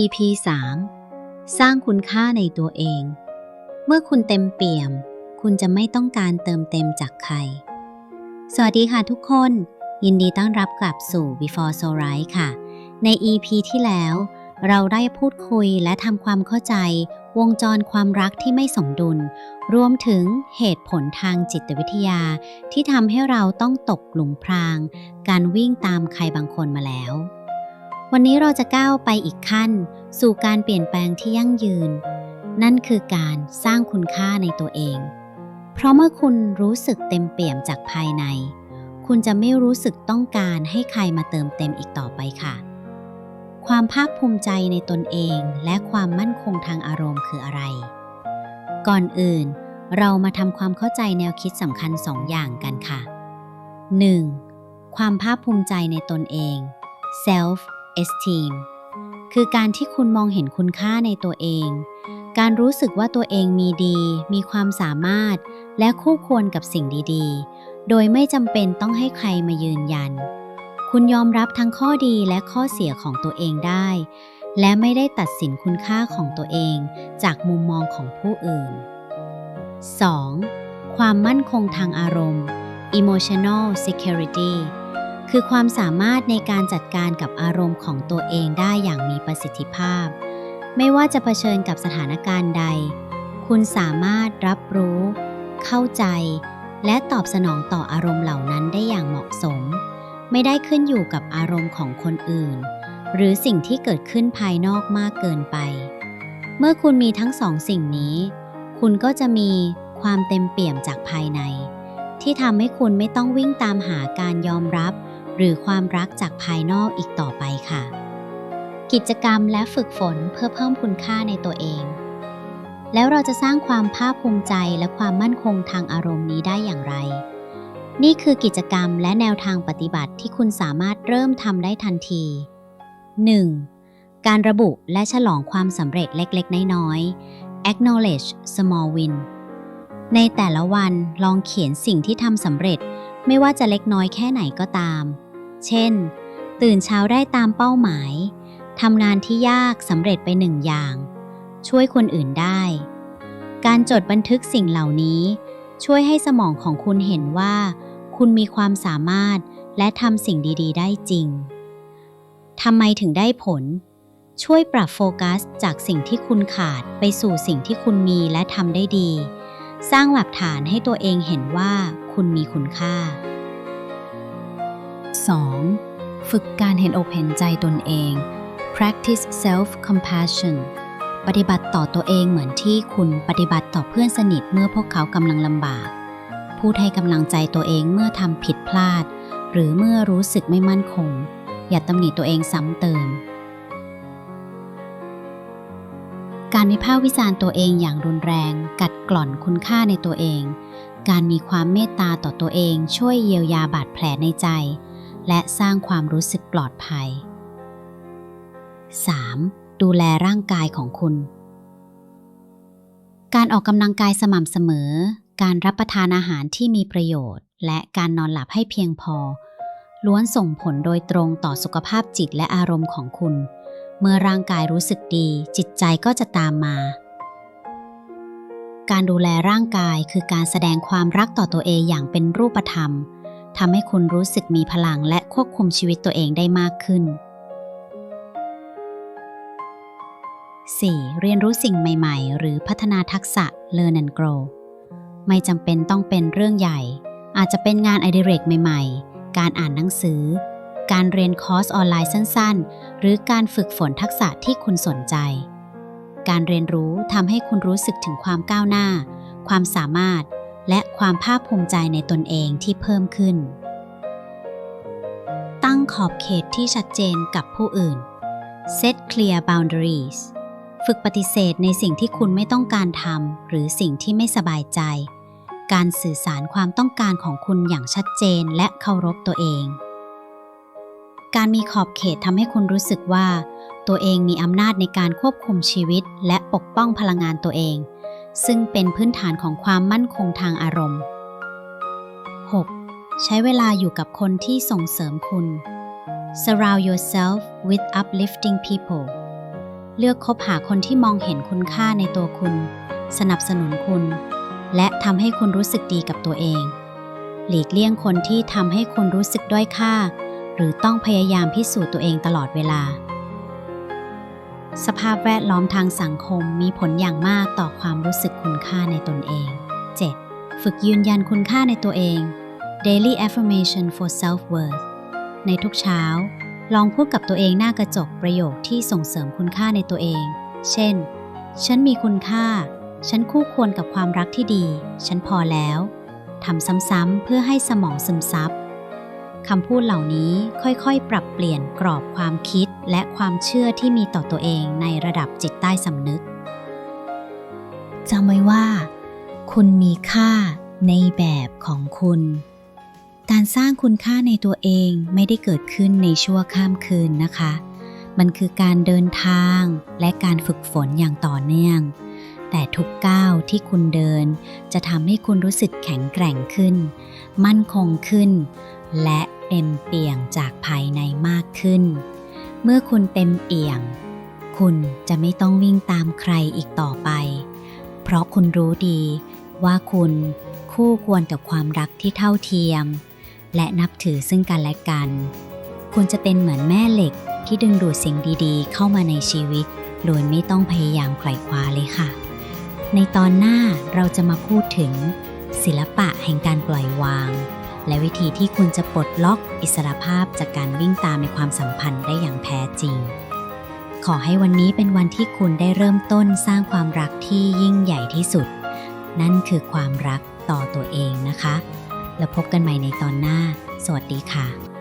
EP 3สร้างคุณค่าในตัวเอง เมื่อคุณเต็มเปี่ยม คุณจะไม่ต้องการเติมเต็มจากใคร สวัสดีค่ะทุกคน ยินดีต้อนรับกลับสู่ Before So Right ค่ะ ใน EP ที่แล้ว เราได้พูดคุยและทำความเข้าใจ วงจรความรักที่ไม่สมดุล รวมถึงเหตุผลทางจิตวิทยา ที่ทำให้เราต้องตกหลุมพราง การวิ่งตามใครบางคนมาแล้ว วันนี้เราจะก้าวไปอีกขั้น สู่การเปลี่ยนแปลงที่ยั่งยืน นั่นคือการสร้างคุณค่าในตัวเอง เพราะเมื่อคุณรู้สึกเต็มเปี่ยมจากภายใน คุณจะไม่รู้สึกต้องการให้ใครมาเติมเต็มอีกต่อไปค่ะ ความภาคภูมิใจในตนเองและความมั่นคงทางอารมณ์คืออะไร ก่อนอื่น เรามาทำความเข้าใจแนวคิดสำคัญสองอย่างกันค่ะ 1. ความภาคภูมิใจในตนเอง self esteem คือการที่คุณมองเห็นคุณค่าในตัวเอง การรู้สึกว่าตัวเองมีดี มีความสามารถ และคู่ควรกับสิ่งดีๆ โดยไม่จำเป็นต้องให้ใครมายืนยัน คุณยอมรับทั้งข้อดีและข้อเสียของตัวเองได้ และไม่ได้ตัดสินคุณค่าของตัวเองจากมุมมองของผู้อื่น 2. ความมั่นคงทางอารมณ์ emotional security คือความสามารถในการจัดการกับอารมณ์ของตัวเองได้อย่างมีประสิทธิภาพ ไม่ว่าจะเผชิญกับสถานการณ์ใด คุณสามารถรับรู้ เข้าใจ และตอบสนองต่ออารมณ์เหล่านั้นได้อย่างเหมาะสม ไม่ได้ขึ้นอยู่กับอารมณ์ของคนอื่น หรือสิ่งที่เกิดขึ้นภายนอกมากเกินไป เมื่อคุณมีทั้งสองสิ่งนี้ คุณก็จะมีความเต็มเปี่ยมจากภายใน ที่ทำให้คุณไม่ต้องวิ่งตามหาการยอมรับ หรือความรักจากภายนอกอีกต่อไปค่ะ กิจกรรมและฝึกฝนเพื่อเพิ่มคุณค่าในตัวเอง แล้วเราจะสร้างความภาคภูมิใจและความมั่นคงทางอารมณ์นี้ได้อย่างไร นี่คือกิจกรรมและแนวทางปฏิบัติที่คุณสามารถเริ่มทำได้ทันที 1. การระบุและฉลองความสำเร็จเล็กๆ น้อยๆ acknowledge small win ในแต่ละวันลองเขียนสิ่งที่ทำสำเร็จไม่ว่าจะเล็กน้อยแค่ไหนก็ตาม เช่น ตื่นเช้าได้ตามเป้าหมาย ทำงานที่ยากสำเร็จไปหนึ่งอย่าง ช่วยคนอื่นได้ การจดบันทึกสิ่งเหล่านี้ ช่วยให้สมองของคุณเห็นว่า คุณมีความสามารถและทำสิ่งดี ๆ ได้จริง ทำไมถึงได้ผล ช่วยปรับโฟกัสจากสิ่งที่คุณขาดไปสู่สิ่งที่คุณมีและทำได้ดี สร้างหลักฐานให้ตัวเองเห็นว่าคุณมีคุณค่า 2. ฝึกการเห็นอกเห็นใจตนเอง practice self compassion ปฏิบัติต่อตัวเองเหมือนที่คุณปฏิบัติต่อเพื่อนสนิทเมื่อพวกเขากำลังลำบาก พูดให้กำลังใจตัวเองเมื่อทำผิดพลาด หรือเมื่อรู้สึกไม่มั่นคง อย่าตำหนิตัวเองซ้ำเติม การวิพากษ์วิจารณ์ตัวเองอย่างรุนแรง กัดกล่อนคุณค่าในตัวเอง การมีความเมตตาต่อตัวเองช่วยเยียวยาบาดแผลในใจ และสร้างความรู้สึกปลอดภัย 3. ดูแลร่างกายของคุณ การออกกำลังกายสม่ำเสมอ การรับประทานอาหารที่มีประโยชน์ และการนอนหลับให้เพียงพอ ล้วนส่งผลโดยตรงต่อสุขภาพจิตและอารมณ์ของคุณ เมื่อร่างกายรู้สึกดี จิตใจก็จะตามมา การดูแลร่างกายคือการแสดงความรักต่อตัวเองอย่างเป็นรูปธรรม ทำให้คุณรู้สึกมีพลังและควบคุมชีวิตตัวเองได้มากขึ้น 4. เรียนรู้สิ่งใหม่ๆ หรือพัฒนาทักษะ Learn and Grow ไม่จำเป็นต้องเป็นเรื่องใหญ่ อาจจะเป็นงานอดิเรกใหม่ๆ การอ่านหนังสือ การเรียนคอร์สออนไลน์สั้นๆ หรือการฝึกฝนทักษะที่คุณสนใจ การเรียนรู้ทำให้คุณรู้สึกถึงความก้าวหน้า ความสามารถ และความภาคภูมิใจในตนเองที่เพิ่มขึ้น ตั้งขอบเขตที่ชัดเจนกับผู้อื่น Set clear boundaries ฝึกปฏิเสธในสิ่งที่คุณไม่ต้องการทำหรือสิ่งที่ไม่สบายใจ การสื่อสารความต้องการของคุณอย่างชัดเจนและเคารพตัวเอง การมีขอบเขตทำให้คุณรู้สึกว่า ตัวเองมีอำนาจในการควบคุมชีวิต และปกป้องพลังงานตัวเอง ซึ่งเป็นพื้นฐานของความมั่นคงทางอารมณ์ 6. ใช้เวลาอยู่กับคนที่ส่งเสริมคุณ Surround yourself with uplifting people เลือกคบหาคนที่มองเห็นคุณค่าในตัวคุณ สนับสนุนคุณ และทำให้คุณรู้สึกดีกับตัวเอง หลีกเลี่ยงคนที่ทำให้คุณรู้สึกด้อยค่า หรือต้องพยายามพิสูจน์ตัวเองตลอดเวลา สภาพแวดล้อมทางสังคมมีผลอย่างมากต่อความรู้สึกคุณค่าในตนเอง 7. ฝึกยืนยันคุณค่าในตัวเอง Daily Affirmation for Self-Worth ในทุกเช้า ลองพูดกับตัวเองหน้ากระจกประโยคที่ส่งเสริมคุณค่าในตัวเอง เช่น ฉันมีคุณค่า ฉันคู่ควรกับความรักที่ดี ฉันพอแล้ว ทำซ้ำๆเพื่อให้สมองซึมซับ คำพูดเหล่านี้ค่อยๆ ปรับเปลี่ยนกรอบความคิดและความเชื่อที่มีต่อตัวเองในระดับจิตใต้สำนึกจำไว้ว่า คุณมีค่าในแบบของคุณ การสร้างคุณค่าในตัวเองไม่ได้เกิดขึ้นในชั่วข้ามคืนนะคะ มันคือการเดินทางและการฝึกฝนอย่างต่อเนื่อง แต่ทุกก้าวที่คุณเดิน จะทำให้คุณรู้สึกแข็งแกร่งขึ้น มั่นคงขึ้น และเต็มเปี่ยงจากภายในมากขึ้น เมื่อคุณเต็มเอี่ยง คุณจะไม่ต้องวิ่งตามใครอีกต่อไป เพราะคุณรู้ดีว่าคุณคู่ควรกับความรักที่เท่าเทียม และนับถือซึ่งกันและกัน คุณจะเป็นเหมือนแม่เหล็กที่ดึงดูดสิ่งดีๆ เข้ามาในชีวิต โดยไม่ต้องพยายามไขว่คว้าเลยค่ะ ในตอนหน้าเราจะมาพูดถึง ศิลปะแห่งการปล่อยวาง และวิธีที่คุณจะปลดล็อกอิสรภาพจากการวิ่งตามในความสัมพันธ์ได้อย่างแท้จริง ขอให้วันนี้เป็นวันที่คุณได้เริ่มต้นสร้างความรักที่ยิ่งใหญ่ที่สุด นั่นคือความรักต่อตัวเองนะคะ แล้วพบกันใหม่ในตอนหน้า สวัสดีค่ะ